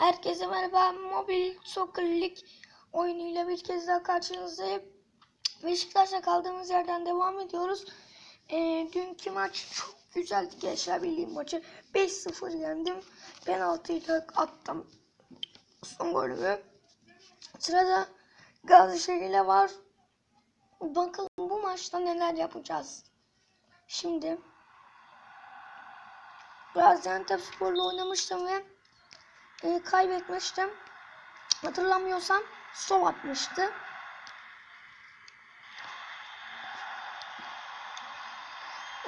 Herkese merhaba. Mobil Soccer Lig oyunuyla bir kez daha karşınızdayım. Beşiktaş'ta kaldığımız yerden devam ediyoruz. Ee, dünkü maç çok güzeldi Gençler Birliği maçı. 5-0 yendim. Penaltıyla attım son golümü. Sırada Gazişehir ile var. Bakalım bu maçta neler yapacağız. Şimdi Gaziantep Spor'la oynamıştım ve e, kaybetmiştim. Hatırlamıyorsam sol atmıştı.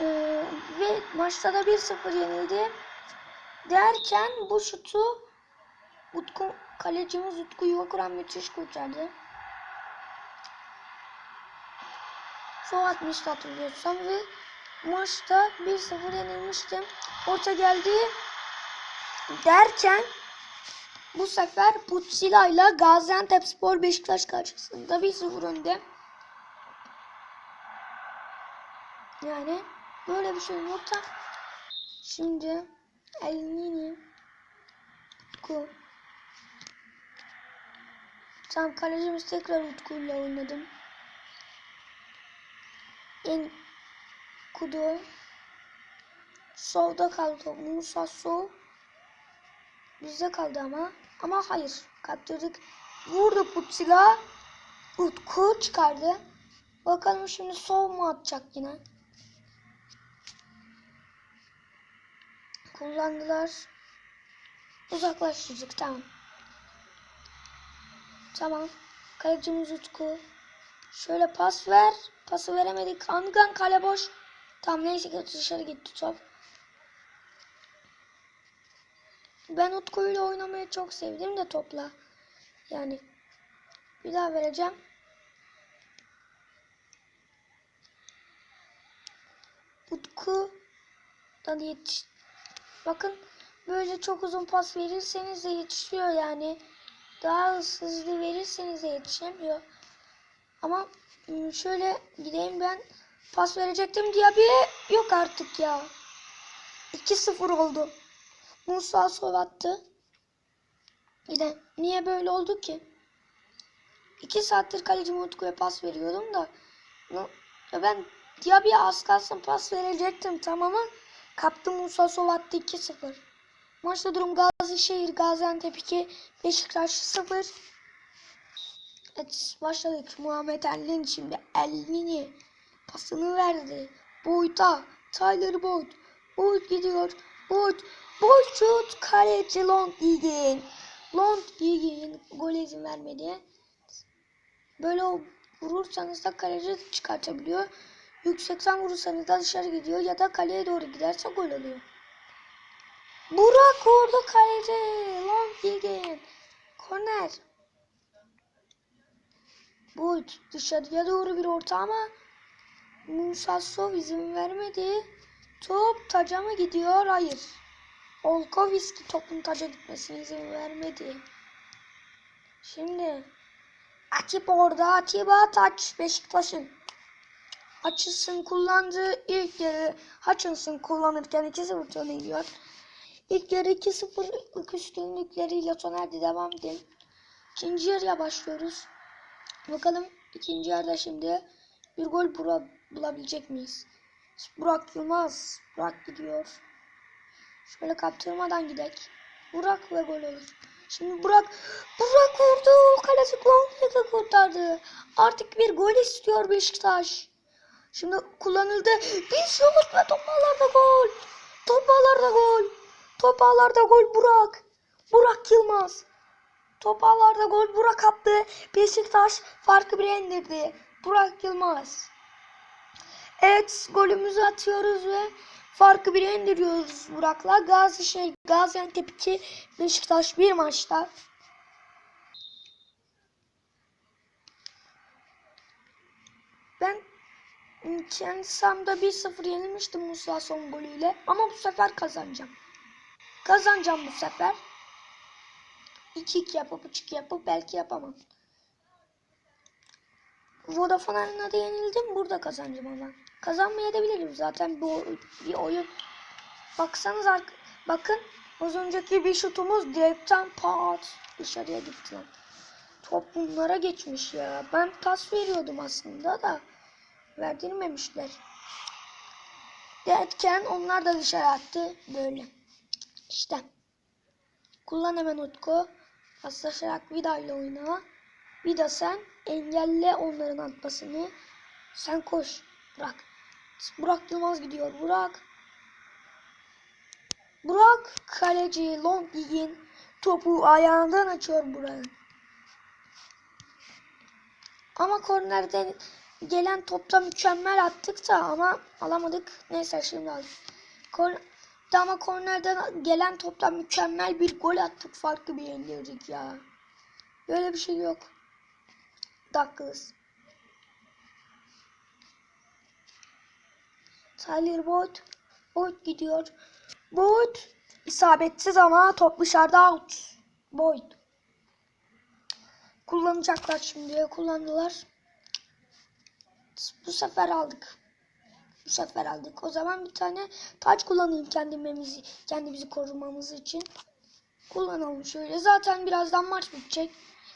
E, ve maçta da 1-0 yenildi. Derken bu şutu Utku, kalecimiz Utku Yuvakuran müthiş kurtardı. Sol atmıştı hatırlıyorsam ve maçta 1-0 yenilmiştim. Orta geldi derken bu sefer Putsila ile Gaziantep Spor Beşiktaş karşısında 1-0 önde. Yani böyle bir şey yok da şimdi Elnini Utku Tam kalecimiz tekrar Utku ile oynadım. En Kudu Solda kaldı. Musa Sol Bizde kaldı ama. Ama hayır. Kaptırdık. Vurdu Putsila. Utku çıkardı. Bakalım şimdi sol mu atacak yine. Kullandılar. Uzaklaştırdık. Tamam. Tamam. Kalecimiz Utku. Şöyle pas ver. Pası veremedik. Angan kale boş. Tam neyse ki dışarı gitti top. Ben Utku ile oynamayı çok sevdim de topla. Yani bir daha vereceğim. Utku da yetiş. Bakın böyle çok uzun pas verirseniz de yetişiyor yani. Daha hızlı verirseniz de yetişemiyor. Ama ım, şöyle gideyim ben pas verecektim diye bir yok artık ya. 2-0 oldu. Musa sol attı. Yine niye böyle oldu ki? İki saattir kaleci Utku'ya pas veriyordum da. Ya ben Diaby'e az kalsın pas verecektim tamam ama kaptı Musa sol attı 2-0. Maçta durum Gazişehir Gaziantep 2 Beşiktaş 0. Evet başladık. Muhammed Elnin şimdi Elnini pasını verdi. Boyd'a Tyler Boyd. Boyd gidiyor. Boyd Boy şut kaleci Long Egan. Long Egan gol izin vermedi. Böyle vurursanız da kaleci çıkartabiliyor. Yüksekten vurursanız da dışarı gidiyor ya da kaleye doğru giderse gol oluyor. Burak vurdu kaleci. Long Egan. Korner. Bu dışarıya doğru bir orta ama Musa Sov izin vermedi. Top taca mı gidiyor? Hayır. Olkoviski topun taca gitmesine izin vermedi. Şimdi Atiba orada. Atiba taç Beşiktaş'ın. Hutchinson kullandığı ilk yarı Hutchinson kullanırken 2-0 öne gidiyor. İlk yarı 2-0 üstünlükleriyle Soner'de devam edelim. İkinci yarıya başlıyoruz. Bakalım ikinci yarıda şimdi bir gol bula, bulabilecek miyiz? Burak Yılmaz. Burak gidiyor. Şöyle kaptırmadan gidek. Burak ve gol olur. Şimdi Burak Burak vurdu. Kaleci Longlegg'i kurtardı. Artık bir gol istiyor Beşiktaş. Şimdi kullanıldı. Bir şut ve topalarda gol. Topalarda gol. Topalarda gol Burak. Burak Yılmaz. Topalarda gol Burak attı. Beşiktaş farkı bire indirdi. Burak Yılmaz. Evet golümüzü atıyoruz ve farkı bire indiriyoruz Burak'la. Gazişehir, Gaziantep 2, Beşiktaş 1 maçta. Ben Çensam'da 1-0 yenilmiştim Musa son golüyle. Ama bu sefer kazanacağım. Kazanacağım bu sefer. 2-2 yapıp 3-2 yapıp belki yapamam. Vodafone Arena'da yenildim. Burada kazanacağım ama. Kazanmayabilirim zaten bu bir oyun. Baksanız bakın Az önceki bir şutumuz direkten pat dışarıya gitti. Top bunlara geçmiş ya. Ben pas veriyordum aslında da verdirmemişler. Derken onlar da dışarı attı. Böyle. İşte. Kullan hemen Utku. Paslaşarak Vida ile oyna. Vida sen engelle onların atmasını. Sen koş. Burak. Burak Yılmaz gidiyor. Burak. Burak kaleci Longin topu ayağından açıyor Burak'ın. Ama kornerden gelen topta mükemmel attık da ama alamadık. Neyse şimdi aldık. Kor ama kornerden gelen topta mükemmel bir gol attık. Farklı bir yenildik ya. Böyle bir şey yok. Douglas. Tyler Boyd. Boyd gidiyor. Boyd isabetsiz ama top dışarıda out. Boyd. Kullanacaklar şimdi. Kullandılar. Bu sefer aldık. Bu sefer aldık. O zaman bir tane taç kullanayım kendimizi, kendimizi korumamız için. Kullanalım şöyle. Zaten birazdan maç bitecek.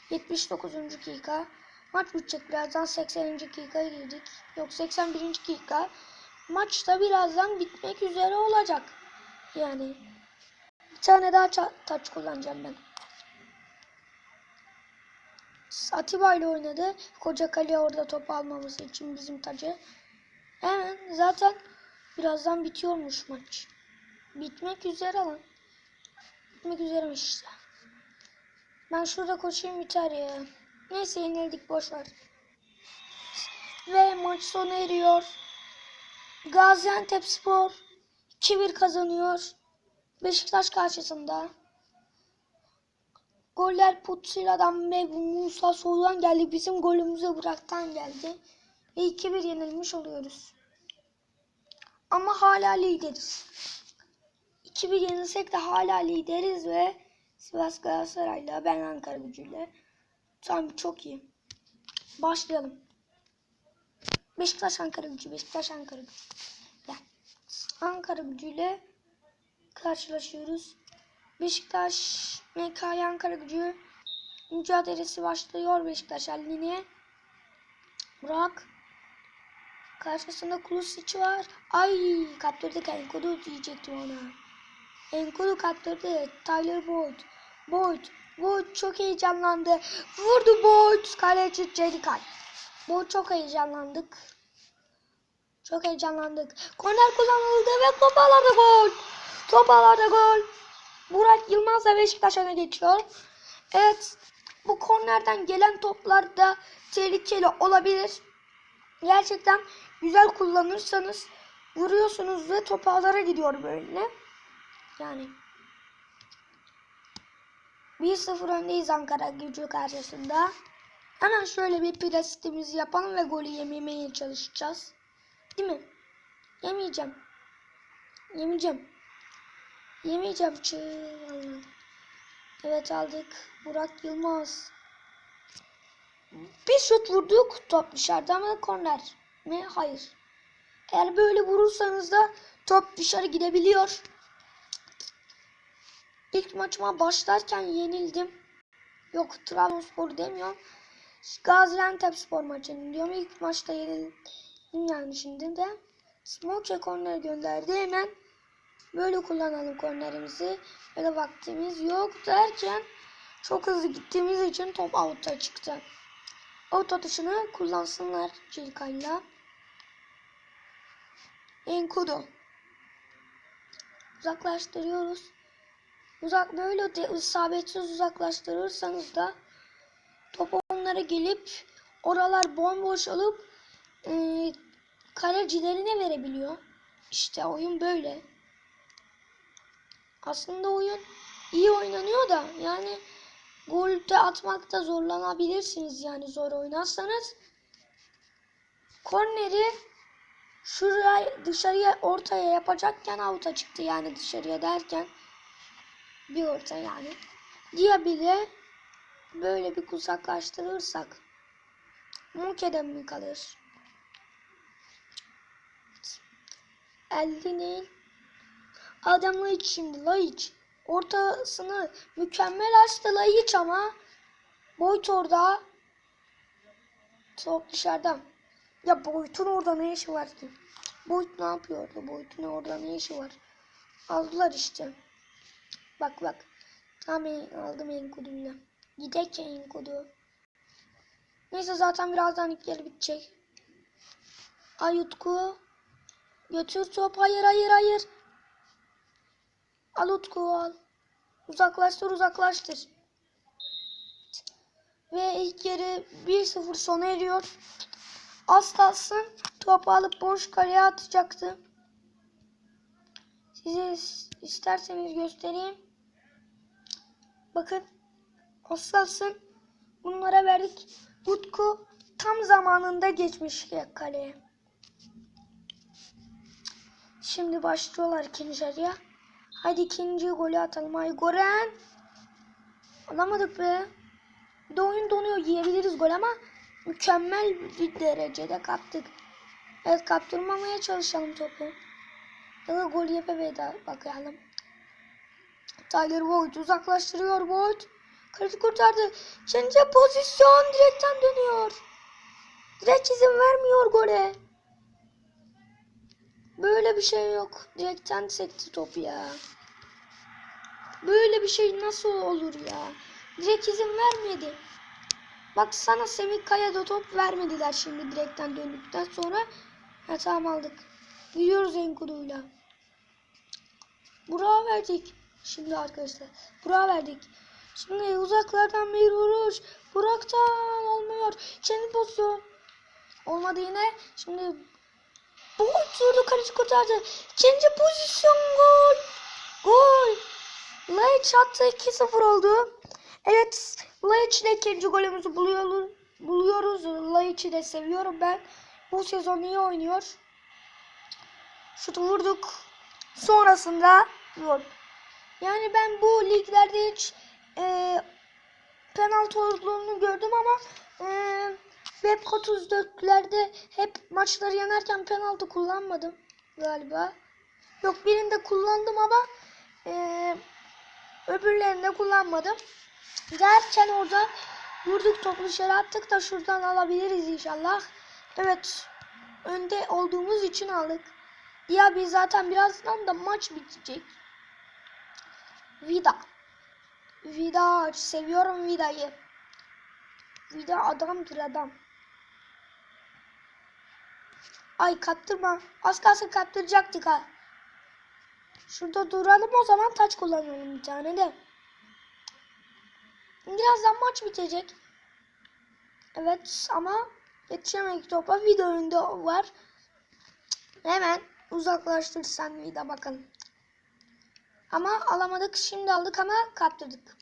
79. dakika. Maç bitecek birazdan 80. dakikaya girdik. Yok 81. dakika. Maç da birazdan bitmek üzere olacak. Yani bir tane daha taç kullanacağım ben. Atiba ile oynadı. Koca kale orada top almaması için bizim tacı. Hemen zaten birazdan bitiyormuş maç. Bitmek üzere lan. Bitmek üzeremiş işte. Ben şurada koşayım biter ya. Neyse yenildik boşver. Ve maç sona eriyor. Gaziantep Spor 2-1 kazanıyor. Beşiktaş karşısında. Goller Putsira'dan ve Musa Sol'dan geldi. Bizim golümüze Burak'tan geldi. Ve 2-1 yenilmiş oluyoruz. Ama hala lideriz. 2-1 yenilsek de hala lideriz ve Sivas Galatasaray'la ben Ankara gücüyle. Tamam çok iyi. Başlayalım. Beşiktaş Ankara gücü. Beşiktaş Ankara gücü. Yani Ankara gücüyle karşılaşıyoruz. Beşiktaş MK Ankara gücü mücadelesi başlıyor Beşiktaş haline. Burak karşısında Kulisic var. Ay kaptırdık Enkodu diyecektim ona. Enkodu kaptırdı. Tyler Boyd. Boyd. Boyd çok heyecanlandı. Vurdu Boyd. Kaleci Cerikay. Boyd çok heyecanlandık. Çok heyecanlandık. Korner kullanıldı ve topalarda gol. Topalarda gol. Burak Yılmaz da Beşiktaş öne geçiyor. Evet. Bu kornerden gelen toplar da tehlikeli olabilir. Gerçekten güzel kullanırsanız vuruyorsunuz ve top ağlara gidiyor böyle. Yani 1-0 öndeyiz Ankara gücü karşısında. Hemen şöyle bir prestimizi yapalım ve golü yememeye çalışacağız. Değil mi? Yemeyeceğim. Yemeyeceğim. Yemeyeceğim. Çığ. Evet aldık. Burak Yılmaz. Bir şut vurduk. Top dışarıda ama korner mi? Hayır. Eğer böyle vurursanız da top dışarı gidebiliyor. İlk maçıma başlarken yenildim. Yok Trabzonspor demiyorum. Gaziantep spor maçını diyorum. İlk maçta yenildim yani şimdi de. Smoke korner gönderdi hemen. Böyle kullanalım kornerimizi. Böyle vaktimiz yok derken çok hızlı gittiğimiz için top out'a çıktı. Out atışını kullansınlar Cilkay'la. Enkudu. Uzaklaştırıyoruz. Uzak böyle de isabetsiz uzaklaştırırsanız da top onlara gelip oralar bomboş olup e, kalecilerine verebiliyor. İşte oyun böyle. Aslında oyun iyi oynanıyor da yani golde atmakta zorlanabilirsiniz yani zor oynarsanız. Korneri şuraya dışarıya ortaya yapacakken out'a çıktı yani dışarıya derken bir orta yani. Diye bile böyle bir uzaklaştırırsak Muke'den mi kalır? Elde değil. Adam Laiç şimdi Laiç. ortasını mükemmel açtı Laiç ama Boyut orada. Top dışarıda. Ya Boyut'un orada ne işi var ki? Boyut ne yapıyor orada? Boyut'un orada ne işi var? Aldılar işte. Bak bak. Tamam aldım enkoduyla. Gidek enkodu. Neyse zaten birazdan yarı bitecek. Ay Utku. Götür top. Hayır hayır hayır. Al Utku al. Uzaklaştır uzaklaştır. Ve ilk yarı 1-0 sona eriyor. Az kalsın topu alıp boş kaleye atacaktı. Size isterseniz göstereyim. Bakın. Az kalsın bunlara verdik. Utku tam zamanında geçmiş kaleye. Şimdi başlıyorlar ikinci yarıya. Hadi ikinci golü atalım. Ay Goren. Alamadık be. Bir de oyun donuyor. Yiyebiliriz gol ama mükemmel bir derecede kaptık. Evet kaptırmamaya çalışalım topu. Ya da gol da bakalım. Tyler Boyd uzaklaştırıyor Boyd. Kaleci kurtardı. İkinci pozisyon direkten dönüyor. Direkt izin vermiyor gole. Böyle bir şey yok. Direkten sekti topu ya. Böyle bir şey nasıl olur ya? Direkt izin vermedi. Bak sana Semih Kaya'da top vermediler şimdi direkten döndükten sonra. Ha tamam aldık. Gidiyoruz Enkudu'yla. Burak'a verdik. Şimdi arkadaşlar. Burak'a verdik. Şimdi uzaklardan bir vuruş. Burak'tan olmuyor. Kendi pozisyon. Olmadı yine. Şimdi bu uçurdu kaleci kurtardı. İkinci pozisyon gol. Gol. Laiç attı 2-0 oldu. Evet Laiç ile ikinci golümüzü buluyoruz. buluyoruz. Laiç'i de seviyorum ben. Bu sezon iyi oynuyor. Şutu vurduk. Sonrasında gol. Yani ben bu liglerde hiç e, penaltı olduğunu gördüm ama e, Web 34'lerde hep maçları yenerken penaltı kullanmadım galiba. Yok birinde kullandım ama e, öbürlerinde kullanmadım. Derken orada vurduk topu dışarı attık da şuradan alabiliriz inşallah. Evet önde olduğumuz için aldık. Ya biz zaten birazdan da maç bitecek. Vida. Vida seviyorum Vida'yı. Vida adamdır adam. Ay kaptırma. Az kalsın kaptıracaktık ha. Şurada duralım o zaman taç kullanalım bir tane de. Birazdan maç bitecek. Evet ama yetişemedik topa. Vida önünde var. Hemen uzaklaştır sen Vida bakın. Ama alamadık. Şimdi aldık ama kaptırdık.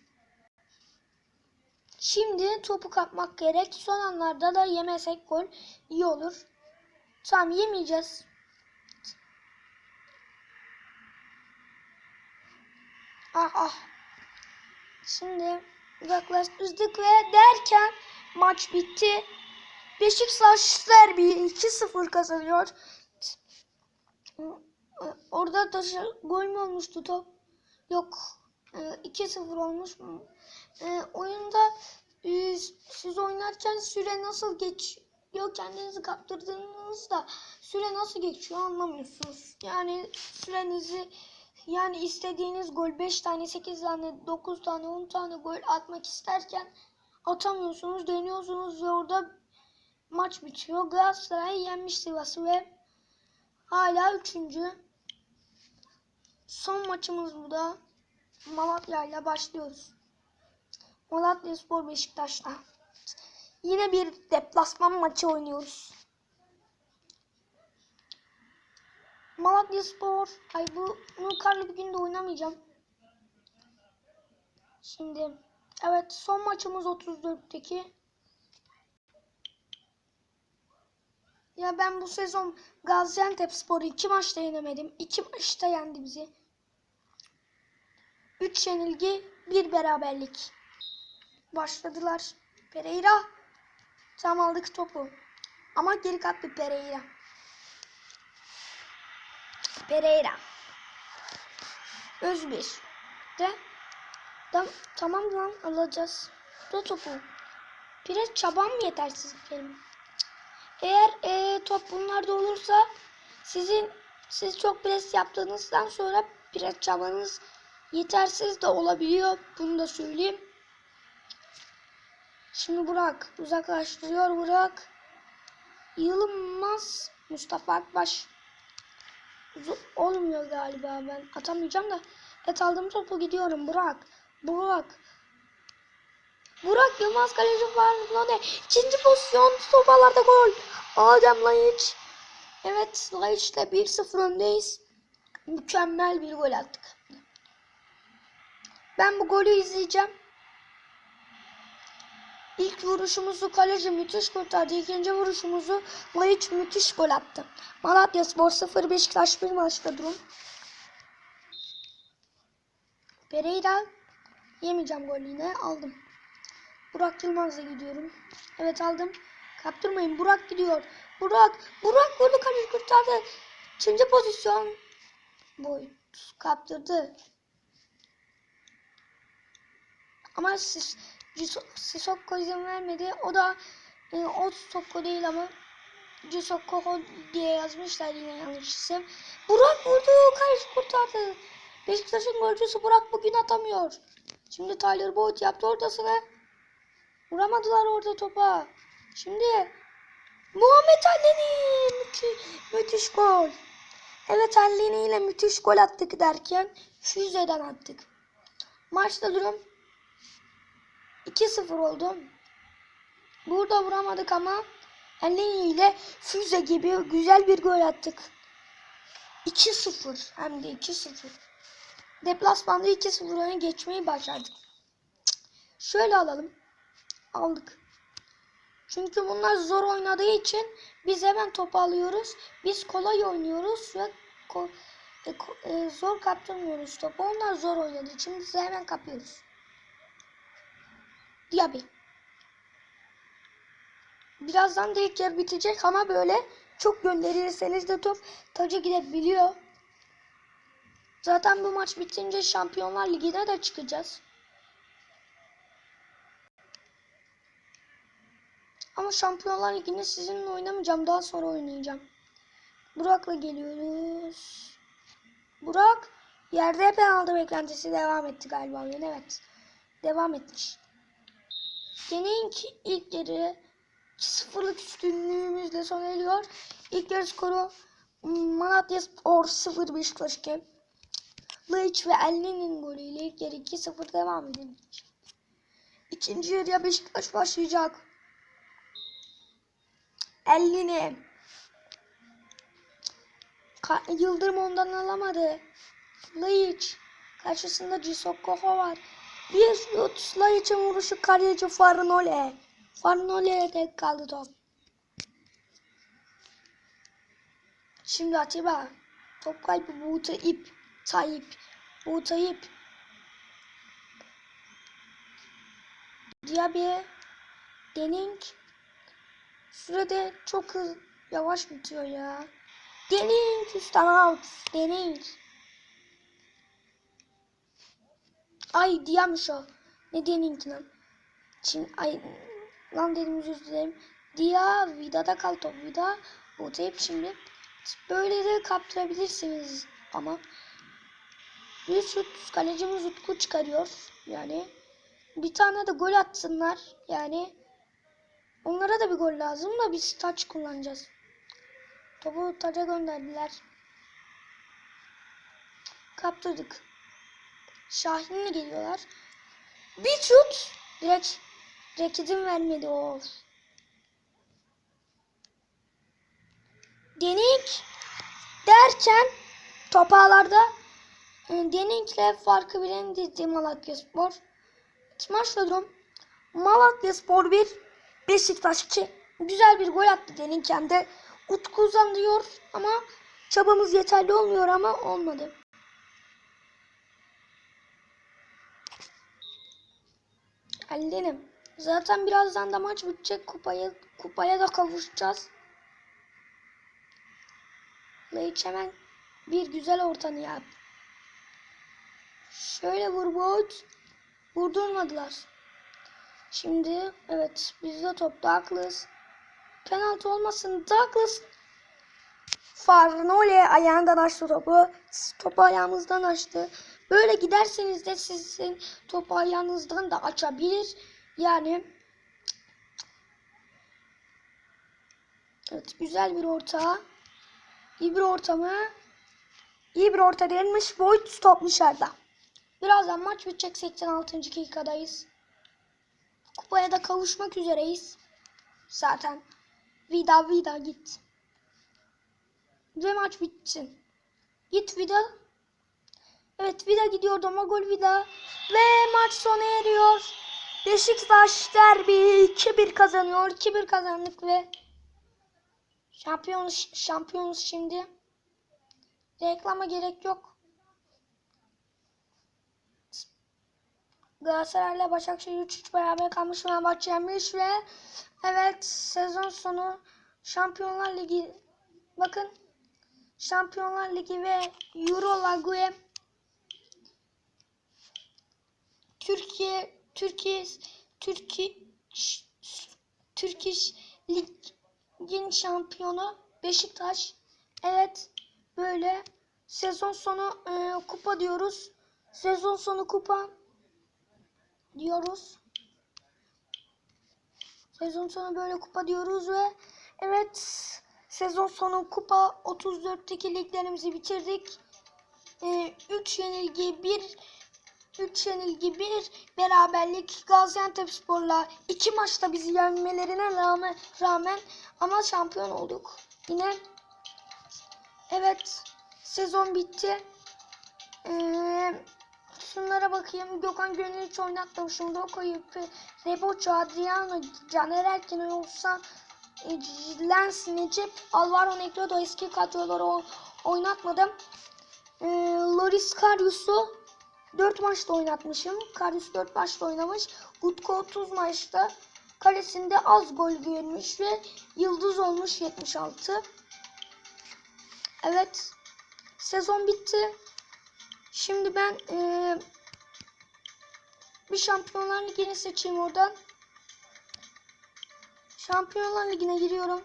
Şimdi topu kapmak gerek. Son anlarda da yemesek gol iyi olur. Tamam yemeyeceğiz. Ah ah. Şimdi uzaklaştırdık ve derken maç bitti. Beşiktaş derbi 2-0 kazanıyor. Orada da gol mü olmuştu top? Yok. 2-0 olmuş mu? E, oyunda e, siz oynarken süre nasıl geçiyor kendinizi kaptırdığınızda süre nasıl geçiyor anlamıyorsunuz. Yani sürenizi yani istediğiniz gol 5 tane 8 tane 9 tane 10 tane gol atmak isterken atamıyorsunuz deniyorsunuz ve orada maç bitiyor. Galatasaray yenmiş Sivas'ı ve hala üçüncü. Son maçımız bu da. Malatya ile başlıyoruz. Malatya Spor Beşiktaş'ta. Yine bir deplasman maçı oynuyoruz. Malatya Spor. Ay bu bunu karlı bir günde oynamayacağım. Şimdi evet son maçımız 34'teki. Ya ben bu sezon Gaziantep Spor'u iki maçta yenemedim. İki maçta yendi bizi. Üç yenilgi, bir beraberlik. Başladılar. Pereira. Tam aldık topu. Ama geri kattı Pereira. Pereira. Özbir. De. Tam, tamam lan alacağız. Da topu. Biraz çabam yetersiz benim? Eğer e, top bunlarda olursa sizin siz çok pres yaptığınızdan sonra biraz çabanız yetersiz de olabiliyor. Bunu da söyleyeyim. Şimdi Burak uzaklaştırıyor Burak. Yılmaz Mustafa Akbaş. Olmuyor galiba ben atamayacağım da. Et aldım topu gidiyorum Burak. Burak. Burak Yılmaz kaleci? Ne? İkinci pozisyon topalarda gol. Adem Laiç. Evet Laiç'le 1-0 öndeyiz. Mükemmel bir gol attık. Ben bu golü izleyeceğim. İlk vuruşumuzu kaleci müthiş kurtardı. İkinci vuruşumuzu Laiç müthiş gol attı. Malatya Spor 0 Beşiktaş 1 maçta durum. Pereira yemeyeceğim golü yine aldım. Burak Yılmaz'la gidiyorum. Evet aldım. Kaptırmayın. Burak gidiyor. Burak. Burak vurdu kaleci kurtardı. İkinci pozisyon. Boy kaptırdı. Ama Cis- Sissoko izin vermedi. O da e, o Sissoko değil ama Cisoko diye yazmışlar yine yanlış isim. Burak vurdu. Kaleci kurtardı. Beşiktaş'ın golcüsü Burak bugün atamıyor. Şimdi Tyler Boyd yaptı ortasına. Vuramadılar orada topa. Şimdi Muhammed Alleni müthiş, müthiş gol. Evet Alleni ile müthiş gol attık derken füzeden attık. Maçta durum 2-0 oldu. Burada vuramadık ama Alleni ile füze gibi güzel bir gol attık. 2-0 hem de 2-0. Deplasmanda 2-0 öne geçmeyi başardık. Şöyle alalım aldık. Çünkü bunlar zor oynadığı için biz hemen topu alıyoruz. Biz kolay oynuyoruz ve ko- e, ko- e, zor kaptırmıyoruz topu. Onlar zor oynadığı için biz hemen kapıyoruz. Diaby. Birazdan da ilk yer bitecek ama böyle çok gönderirseniz de top taca gidebiliyor. Zaten bu maç bitince Şampiyonlar Ligi'ne de çıkacağız. Ama Şampiyonlar Ligi'nde sizinle oynamayacağım. Daha sonra oynayacağım. Burak'la geliyoruz. Burak yerde penaltı beklentisi devam etti galiba. Evet. Devam etmiş. Deneyin ki ilk yarı 2-0'lık üstünlüğümüzle sona eriyor. İlk yarı skoru Malatya Spor 0 Beşiktaş 2. Laiç ve Elli'nin golüyle ilk yarı 2-0 devam edilmiş. İkinci yarıya Beşiktaş başlayacak. Elini. Ka- Yıldırım ondan alamadı. Laiç. Karşısında Cisokkoho var. Bir şut. Laiç'in vuruşu kaleci Farnole. Farnole'ye tek kaldı top. Şimdi Atiba. Top kalbi Buğta ip. Tayyip. Buğta ip. Diaby. Denink. Sürede çok hız yavaş bitiyor ya. Denink üstten out. Denink. Ay diyamış o. Ne denink lan? Çin ay lan dedim özür dilerim. Dia Vida'da kal top. Vida bu teyp şimdi. Böyle de kaptırabilirsiniz ama bir şut kalecimiz Utku çıkarıyor. Yani bir tane de gol atsınlar. Yani Onlara da bir gol lazım da biz taç kullanacağız. Topu taca gönderdiler. Kaptırdık. Şahin'le geliyorlar. Bir şut. Direkt, izin vermedi. Of. Denik derken topağlarda e, Denik'le farkı bilen Malatya Spor. Maçla durum Malatya Spor 1 Beşiktaş 2. Güzel bir gol attı Deninken de. Utku uzanıyor ama çabamız yeterli olmuyor ama olmadı. Ellenim. Zaten birazdan da maç bitecek. Kupaya, kupaya da kavuşacağız. Laiç hemen bir güzel ortanı yap. Şöyle vur Boyd. Vurdurmadılar. Şimdi evet bizde top Douglas. Penaltı olmasın Douglas. Farnole ayağından açtı topu. Topu ayağımızdan açtı. Böyle giderseniz de sizin topu ayağınızdan da açabilir. Yani Evet güzel bir orta. İyi bir orta mı? İyi bir orta değilmiş. Boyd top dışarıda. Birazdan maç bitecek 86. dakikadayız. Kupaya da kavuşmak üzereyiz. Zaten vida vida git. Ve maç bitsin. Git vida. Evet vida gidiyor ama gol vida. Ve maç sona eriyor. Beşiktaş derbi 2-1 kazanıyor. 2-1 kazandık ve şampiyonuz, şampiyonuz şimdi. Reklama gerek yok. Galatasaray'la Başakşehir 3-3 beraber kalmış Fenerbahçe yenmiş ve evet sezon sonu Şampiyonlar Ligi bakın Şampiyonlar Ligi ve Euro League Türkiye Türkiye Türkiye Turkish Lig'in şampiyonu Beşiktaş. Evet böyle sezon sonu e, kupa diyoruz. Sezon sonu kupa diyoruz. Sezon sonu böyle kupa diyoruz ve evet sezon sonu kupa 34'teki liglerimizi bitirdik. 3 yenilgi 1 3 yenilgi 1 beraberlik Gaziantepspor'la 2 maçta bizi yenmelerine rağmen, rağmen ama şampiyon olduk. Yine evet sezon bitti. Ee, şunlara bakayım. Gökhan Gönül hiç oynatmamışım. Doko'yu, Reboço, Adriano, Caner Erkin olsa e, Lens, Necip, Alvaro Negredo eski kadroları oynatmadım. E, Loris Karius'u 4 maçta oynatmışım. Karius 4 maçta oynamış. Utku 30 maçta kalesinde az gol görmüş ve yıldız olmuş 76. Evet. Sezon bitti. Şimdi ben ee, bir Şampiyonlar Ligi'ni seçeyim oradan. Şampiyonlar Ligi'ne giriyorum.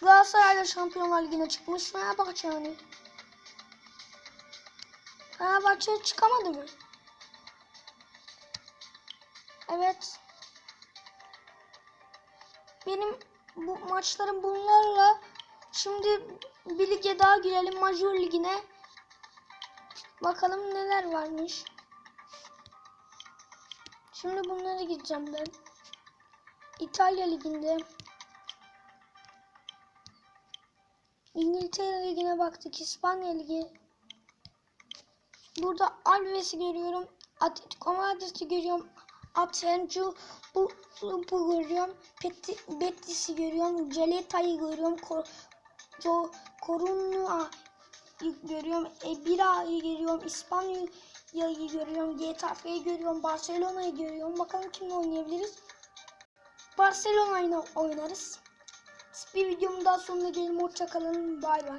Galatasaray'da Şampiyonlar Ligi'ne çıkmış. Fenerbahçe yani. Fenerbahçe çıkamadı mı? Evet. Benim bu maçlarım bunlarla şimdi bir lige daha girelim Major Ligi'ne. Bakalım neler varmış. Şimdi bunlara gideceğim ben. İtalya Ligi'nde. İngiltere Ligi'ne baktık. İspanya Ligi. Burada Alves'i görüyorum. Atletico Madrid'i görüyorum. Atencu bu, bu görüyorum. Peti, Betis'i görüyorum. Celeta'yı görüyorum. Kor, Co, görüyorum. Ebira'yı görüyorum. İspanya'yı görüyorum. Getafe'yi görüyorum. Barcelona'yı görüyorum. Bakalım kimle oynayabiliriz. Barcelona'yla oynarız. Bir videomun daha sonuna gelelim. Hoşçakalın. Bay bay.